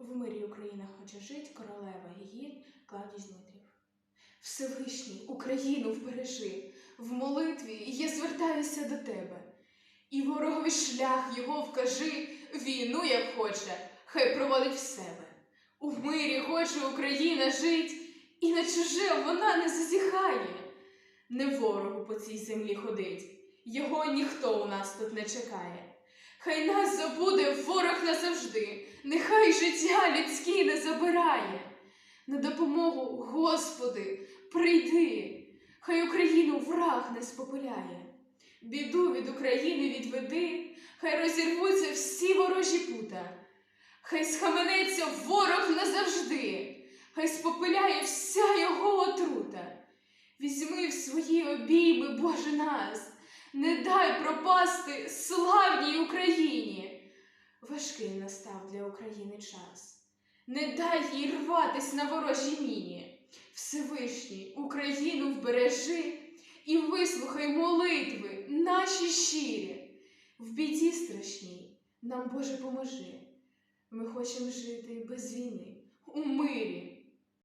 В мирі Україна хоче жить, королева її Клавдій Дмитрів. Всевишній Україну вбережи, в молитві я звертаюся до тебе. І ворогові шлях його вкажи, війну як хоче, хай проводить в себе. У мирі хоче Україна жить, і на чуже вона не зазіхає. Не ворогу по цій землі ходить, його ніхто у нас тут не чекає. Хай нас забуде ворог назавжди, нехай життя людські не забирає. На допомогу, Господи, прийди, хай Україну враг не спопиляє. Біду від України відведи, хай розірвуться всі ворожі пута, хай схаменеться ворог назавжди, хай спопиляє вся його отрута. Візьми в свої обійми, Боже нас, не дай пропасти славній Україні. Важкий настав для України час. Не дай їй рватись на ворожій міні. Всевишній Україну вбережи і вислухай молитви наші щирі. В біді страшній нам Боже поможи. Ми хочемо жити без війни, у мирі,